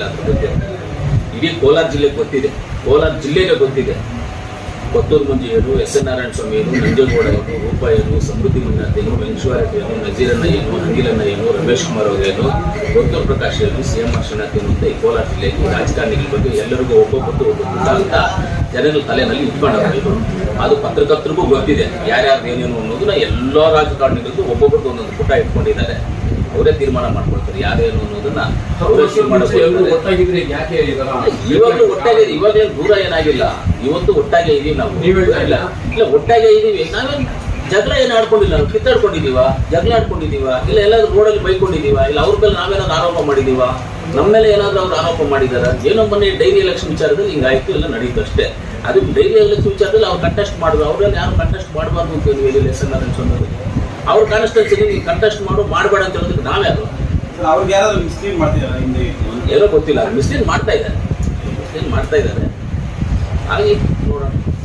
ಗೊತ್ತಿಲ್ಲ ಅಂತ ಗೊತ್ತಿದೆ ಇಡೀ ಕೋಲಾರ ಜಿಲ್ಲೆಗೆ ಗೊತ್ತಿದೆ. ಕೋಲಾರ ಜಿಲ್ಲೆಗೆ ಗೊತ್ತಿದೆ. ಕೊತ್ತೂರು ಮುಂಜಿಯರು ಎಸ್ ಎನ್ ನಾರಾಯಣ ನಂಜೇಗೌಡ ಏನು ರೂಪಾಯರು ಸಮೃದ್ಧಿ ಮುನ್ನಾಥೇನು ವೆಂಕಟೇಶ್ವರ ಏನು ನಜೀರನ್ನ ಏನು ಅನಿಲಣ್ಣ ಏನು ರಮೇಶ್ ಕುಮಾರ್ ಅವರೇನು ಗೌತಮ್ ಪ್ರಕಾಶ್ ಏನು ಸಿ ಎಂ ಅರ್ಶನಾಥ್ ಏನು ಅಂತ ಈ ಕೋಲಾರ ಜಿಲ್ಲೆಯಲ್ಲಿ ರಾಜಕಾರಣಿಗಳ ಬಗ್ಗೆ ಎಲ್ಲರಿಗೂ ಒಬ್ಬೊಬ್ಬರು ಒಬ್ಬೊಬ್ಬರು ಅಂತ ಜನಗಳ ತಲೆನಲ್ಲಿ ಇಟ್ಕೊಂಡವರು ಇದು ಅದು ಪತ್ರಕರ್ತರಿಗೂ ಗೊತ್ತಿದೆ. ಯಾರ್ಯಾರು ಏನೇನು ಅನ್ನೋದನ್ನ ಎಲ್ಲ ರಾಜಕಾರಣಿಗಳಿಗೂ ಒಬ್ಬೊಬ್ಬರದ್ದು ಒಂದೊಂದು ಪುಟ ಇಟ್ಕೊಂಡಿದ್ದಾರೆ. ಅವರೇ ತೀರ್ಮಾನ ಮಾಡ್ಕೊಳ್ತಾರೆ ಯಾರೇನು ಅನ್ನೋದನ್ನ ಅವರೇ. ಒಟ್ಟಾಗಿದ್ರೆ ಯಾಕೆ ಇವಾಗಲೂ ಒಟ್ಟಾಗಿ ಇವಾಗಲೇ ದೂರ ಏನಾಗಿಲ್ಲ. ಇವತ್ತು ಒಟ್ಟಾಗೆ ಇದೀವಿ ನಾವು. ಇಲ್ಲ ಇಲ್ಲ ಒಟ್ಟಾಗೆ ಇದೀವಿ. ನಾವೇನ್ ಜಗಳ ಏನು ಆಡ್ಕೊಂಡಿಲ್ಲ ನಾವು. ಕಿತ್ತಾಡ್ಕೊಂಡಿದೀವ ಜಗಳ ಆಡ್ಕೊಂಡಿದೀವ ಇಲ್ಲ ಎಲ್ಲಾದ್ರೂ ರೋಡಲ್ಲಿ ಬೈಕೊಂಡಿದೀವ ಇಲ್ಲ ಅವ್ರ ಮೇಲೆ ನಾವೇನಾದ್ರು ಆರೋಪ ಮಾಡಿದೀವ ನಮ್ಮ ಮೇಲೆ ಏನಾದ್ರು ಅವ್ರು ಆರೋಪ ಮಾಡಿದಾರ? ಏನೋ ಮೊನ್ನೆ ಡೈರಿ ಎಲೆಕ್ಷನ್ ವಿಚಾರದಲ್ಲಿ ಹಿಂಗಾಯ್ತು ಎಲ್ಲ ನಡೀತು ಅಷ್ಟೇ. ಅದು ಡೈರಿ ಎಲೆಕ್ಷನ್ ವಿಚಾರದಲ್ಲಿ ಅವ್ರು ಕಂಟೆಸ್ಟ್ ಮಾಡಿದ್ರು ಅವ್ರಲ್ಲಿ ಯಾರು ಕಂಟೆಸ್ಟ್ ಮಾಡಬಾರ್ದು ಅಂತ ಹೇಳಿ ಲೆಸನ್ ಅದನ್ನು ಅವ್ರ ಕಾನ್ಸ್ಟೆನ್ಸಿಗೆ ನೀವು ಕಂಟೆಸ್ಟ್ ಮಾಡು ಮಾಡಬೇಡ ಅಂತ ಹೇಳೋದಕ್ಕೆ ನಾವೇ ಅದು ಅವ್ರಿಗೆ ಯಾರಾದ್ರು ಮಿಸ್ಲೀಡ್ ಮಾಡ್ತಿದ್ದಾರೆ ಹಿಂದೆ ಏನೋ ಗೊತ್ತಿಲ್ಲ ಮಿಸ್ಲೀಡ್ ಮಾಡ್ತಾ ಇದ್ದಾರೆ. ಮಿಸ್ಲೀಡ್ ಮಾಡ್ತಾ ಇದ್ದಾರೆ. ಹಾಗೆ